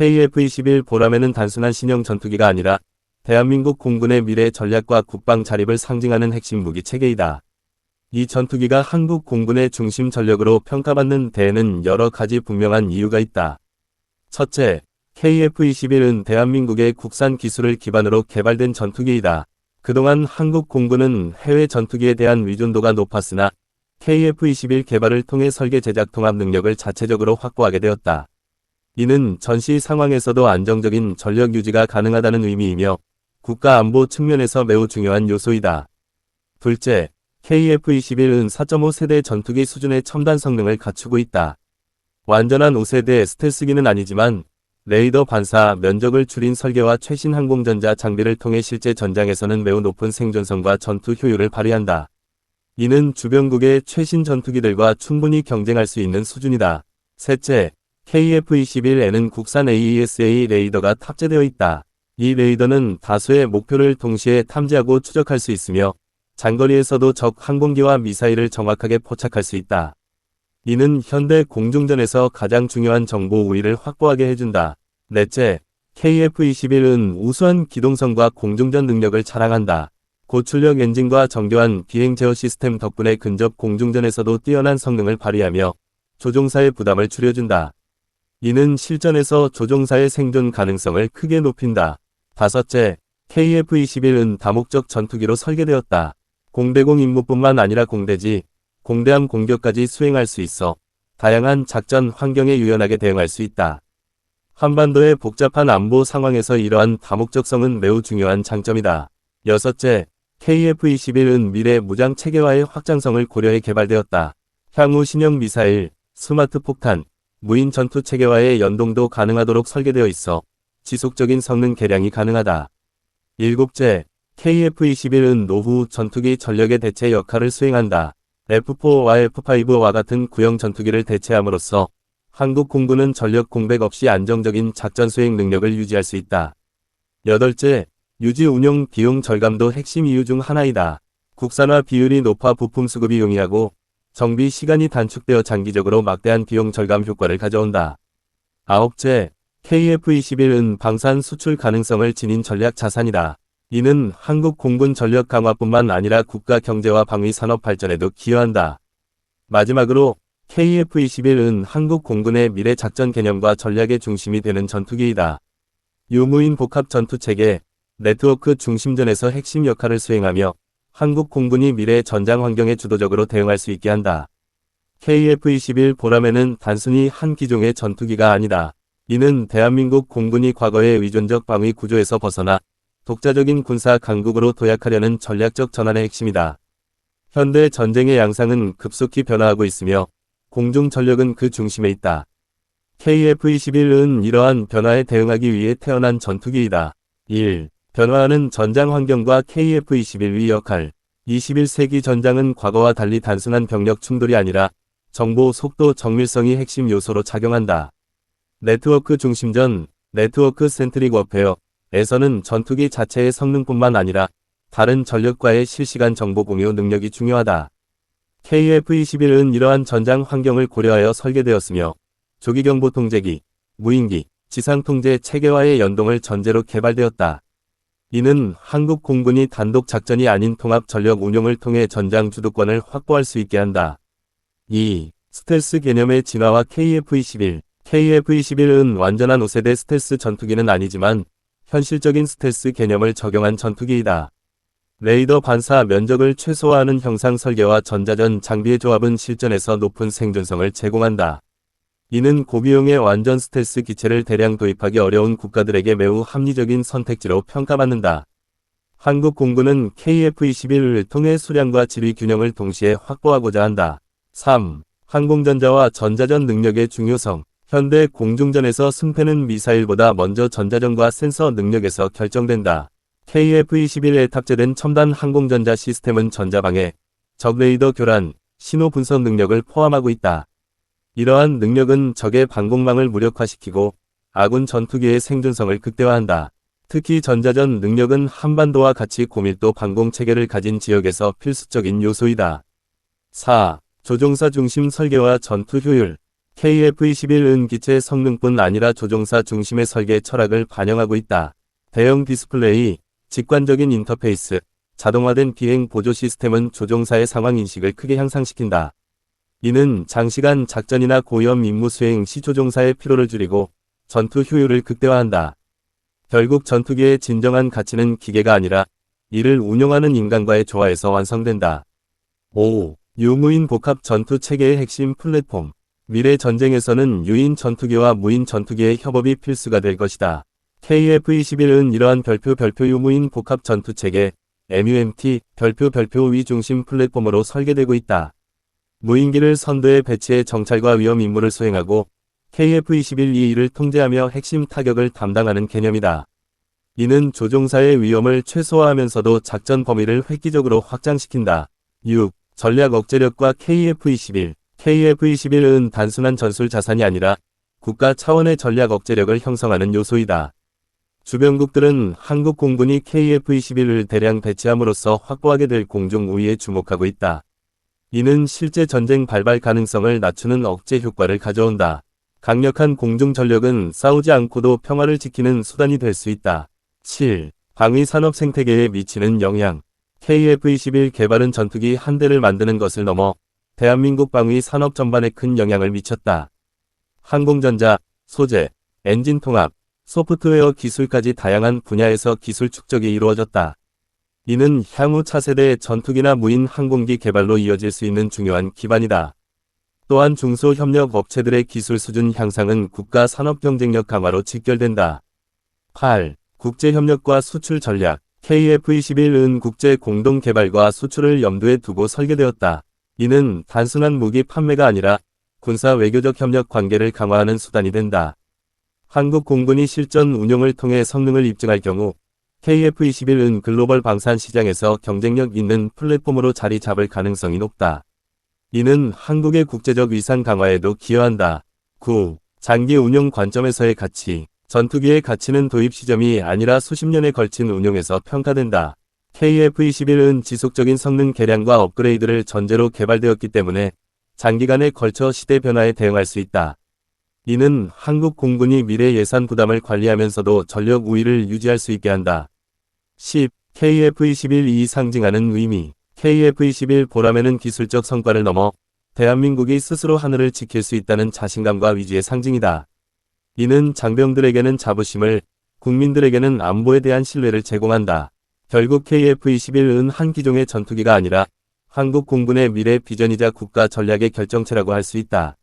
KF-21 보람에는 단순한 신형 전투기가 아니라 대한민국 공군의 미래 전략과 국방 자립을 상징하는 핵심 무기 체계이다. 이 전투기가 한국 공군의 중심 전력으로 평가받는 데에는 여러 가지 분명한 이유가 있다. 첫째, KF-21은 대한민국의 국산 기술을 기반으로 개발된 전투기이다. 그동안 한국 공군은 해외 전투기에 대한 의존도가 높았으나 KF-21 개발을 통해 설계 제작 통합 능력을 자체적으로 확보하게 되었다. 이는 전시 상황에서도 안정적인 전력 유지가 가능하다는 의미이며 국가 안보 측면에서 매우 중요한 요소이다. 둘째, KF-21은 4.5 세대 전투기 수준의 첨단 성능을 갖추고 있다. 완전한 5세대 스텔스기는 아니지만 레이더 반사 면적을 줄인 설계와 최신 항공전자 장비를 통해 실제 전장에서는 매우 높은 생존성과 전투 효율을 발휘한다. 이는 주변국의 최신 전투기들과 충분히 경쟁할 수 있는 수준이다. 셋째, KF-21에는 국산 AESA 레이더가 탑재되어 있다. 이 레이더는 다수의 목표를 동시에 탐지하고 추적할 수 있으며 장거리에서도 적 항공기와 미사일을 정확하게 포착할 수 있다. 이는 현대 공중전에서 가장 중요한 정보 우위를 확보하게 해준다. 넷째, KF-21은 우수한 기동성과 공중전 능력을 자랑한다. 고출력 엔진과 정교한 비행 제어 시스템 덕분에 근접 공중전에서도 뛰어난 성능을 발휘하며 조종사의 부담을 줄여준다. 이는 실전에서 조종사의 생존 가능성을 크게 높인다. 다섯째, KF-21은 다목적 전투기로 설계되었다. 공대공 임무뿐만 아니라 공대지, 공대함 공격까지 수행할 수 있어 다양한 작전 환경에 유연하게 대응할 수 있다. 한반도의 복잡한 안보 상황에서 이러한 다목적성은 매우 중요한 장점이다. 여섯째, KF-21은 미래 무장 체계화의 확장성을 고려해 개발되었다. 향후 신형 미사일, 스마트 폭탄, 무인 전투 체계와의 연동도 가능하도록 설계되어 있어 지속적인 성능 개량이 가능하다. 일곱째, KF-21은 노후 전투기 전력의 대체 역할을 수행한다. F4와 F5와 같은 구형 전투기를 대체함으로써 한국 공군은 전력 공백 없이 안정적인 작전 수행 능력을 유지할 수 있다. 여덟째, 유지 운용 비용 절감도 핵심 이유 중 하나이다. 국산화 비율이 높아 부품 수급이 용이하고 정비 시간이 단축되어 장기적으로 막대한 비용 절감 효과를 가져온다. 아홉째, KF-21은 방산 수출 가능성을 지닌 전략 자산이다. 이는 한국 공군 전력 강화뿐만 아니라 국가 경제와 방위 산업 발전에도 기여한다. 마지막으로 KF-21은 한국 공군의 미래 작전 개념과 전략의 중심이 되는 전투기이다. 유무인 복합 전투 체계, 네트워크 중심전에서 핵심 역할을 수행하며 한국 공군이 미래 전장 환경에 주도적으로 대응할 수 있게 한다. KF-21 보람에는 단순히 한 기종의 전투기가 아니다. 이는 대한민국 공군이 과거의 의존적 방위 구조에서 벗어나 독자적인 군사 강국으로 도약하려는 전략적 전환의 핵심이다. 현대 전쟁의 양상은 급속히 변화하고 있으며 공중 전력은 그 중심에 있다. KF-21은 이러한 변화에 대응하기 위해 태어난 전투기이다. 1. 변화하는 전장 환경과 KF-21의 역할 21세기 전장은 과거와 달리 단순한 병력 충돌이 아니라 정보 속도 정밀성이 핵심 요소로 작용한다. 네트워크 중심전, 네트워크 센트릭 워페어, 에서는 전투기 자체의 성능뿐만 아니라 다른 전력과의 실시간 정보 공유 능력이 중요하다. KF-21은 이러한 전장 환경을 고려하여 설계되었으며 조기경보 통제기, 무인기, 지상 통제 체계와의 연동을 전제로 개발되었다. 이는 한국 공군이 단독 작전이 아닌 통합 전력 운용을 통해 전장 주도권을 확보할 수 있게 한다. 2. 스텔스 개념의 진화와 KF-21 KF-21은 완전한 5세대 스텔스 전투기는 아니지만 현실적인 스텔스 개념을 적용한 전투기이다. 레이더 반사 면적을 최소화하는 형상 설계와 전자전 장비의 조합은 실전에서 높은 생존성을 제공한다. 이는 고비용의 완전 스텔스 기체를 대량 도입하기 어려운 국가들에게 매우 합리적인 선택지로 평가받는다. 한국 공군은 KF-21을 통해 수량과 질의 균형을 동시에 확보하고자 한다. 3. 항공전자와 전자전 능력의 중요성 현대 공중전에서 승패는 미사일보다 먼저 전자전과 센서 능력에서 결정된다. KF-21에 탑재된 첨단 항공전자 시스템은 전자방해, 적 레이더 교란, 신호 분석 능력을 포함하고 있다. 이러한 능력은 적의 방공망을 무력화시키고 아군 전투기의 생존성을 극대화한다. 특히 전자전 능력은 한반도와 같이 고밀도 방공 체계를 가진 지역에서 필수적인 요소이다. 4. 조종사 중심 설계와 전투 효율 KF-21은 기체 성능뿐 아니라 조종사 중심의 설계 철학을 반영하고 있다. 대형 디스플레이, 직관적인 인터페이스, 자동화된 비행 보조 시스템은 조종사의 상황 인식을 크게 향상시킨다. 이는 장시간 작전이나 고위험 임무 수행 시 조종사의 피로를 줄이고 전투 효율을 극대화한다. 결국 전투기의 진정한 가치는 기계가 아니라 이를 운영하는 인간과의 조화에서 완성된다. 5. 유무인 복합 전투 체계의 핵심 플랫폼. 미래 전쟁에서는 유인 전투기와 무인 전투기의 협업이 필수가 될 것이다. KF-21은 이러한 별표 별표 유무인 복합 전투 체계 MUMT 별표 별표 위 중심 플랫폼으로 설계되고 있다. 무인기를 선두에 배치해 정찰과 위험 임무를 수행하고 KF-21-2를 통제하며 핵심 타격을 담당하는 개념이다. 이는 조종사의 위험을 최소화하면서도 작전 범위를 획기적으로 확장시킨다. 6. 전략 억제력과 KF-21 KF-21은 단순한 전술 자산이 아니라 국가 차원의 전략 억제력을 형성하는 요소이다. 주변국들은 한국 공군이 KF-21을 대량 배치함으로써 확보하게 될 공중 우위에 주목하고 있다. 이는 실제 전쟁 발발 가능성을 낮추는 억제 효과를 가져온다. 강력한 공중 전력은 싸우지 않고도 평화를 지키는 수단이 될 수 있다. 7. 방위 산업 생태계에 미치는 영향. KF-21 개발은 전투기 한 대를 만드는 것을 넘어 대한민국 방위 산업 전반에 큰 영향을 미쳤다. 항공전자, 소재, 엔진 통합, 소프트웨어 기술까지 다양한 분야에서 기술 축적이 이루어졌다. 이는 향후 차세대 전투기나 무인 항공기 개발로 이어질 수 있는 중요한 기반이다. 또한 중소협력 업체들의 기술 수준 향상은 국가 산업 경쟁력 강화로 직결된다. 8. 국제협력과 수출 전략 KF-21은 국제 공동 개발과 수출을 염두에 두고 설계되었다. 이는 단순한 무기 판매가 아니라 군사 외교적 협력 관계를 강화하는 수단이 된다. 한국 공군이 실전 운용을 통해 성능을 입증할 경우 KF-21은 글로벌 방산 시장에서 경쟁력 있는 플랫폼으로 자리 잡을 가능성이 높다. 이는 한국의 국제적 위상 강화에도 기여한다. 9. 장기 운용 관점에서의 가치 전투기의 가치는 도입 시점이 아니라 수십 년에 걸친 운용에서 평가된다. KF-21은 지속적인 성능 개량과 업그레이드를 전제로 개발되었기 때문에 장기간에 걸쳐 시대 변화에 대응할 수 있다. 이는 한국 공군이 미래 예산 부담을 관리하면서도 전력 우위를 유지할 수 있게 한다. 10. KF-21이 상징하는 의미 KF-21 보람에는 기술적 성과를 넘어 대한민국이 스스로 하늘을 지킬 수 있다는 자신감과 위지의 상징이다. 이는 장병들에게는 자부심을, 국민들에게는 안보에 대한 신뢰를 제공한다. 결국 KF-21은 한 기종의 전투기가 아니라 한국 공군의 미래 비전이자 국가 전략의 결정체라고 할 수 있다.